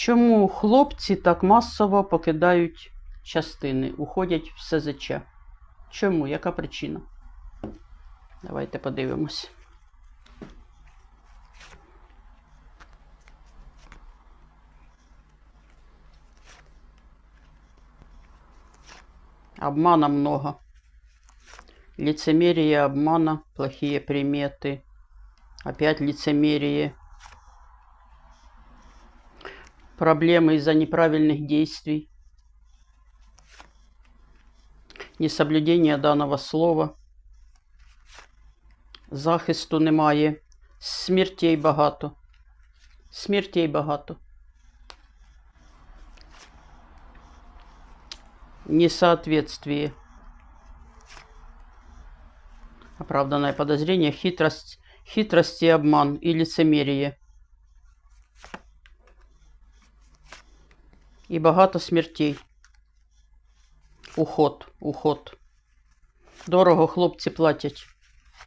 Чому хлопці так масово покидають частини, уходять в СЗЧ? Чому? Яка причина? Давайте подивимось. Обмана много. Лицемерие, обмана, плохие приметы. Опять лицемерие. Проблемы из-за неправильных действий. Несоблюдение даного слова. Захисту немає. Смертей багато. Смертей багато. Несоответствие. Оправданное подозрение, хитрость, хитрость и обман и лицемерие. І багато смертей. Уход, уход. Дорого хлопці платять.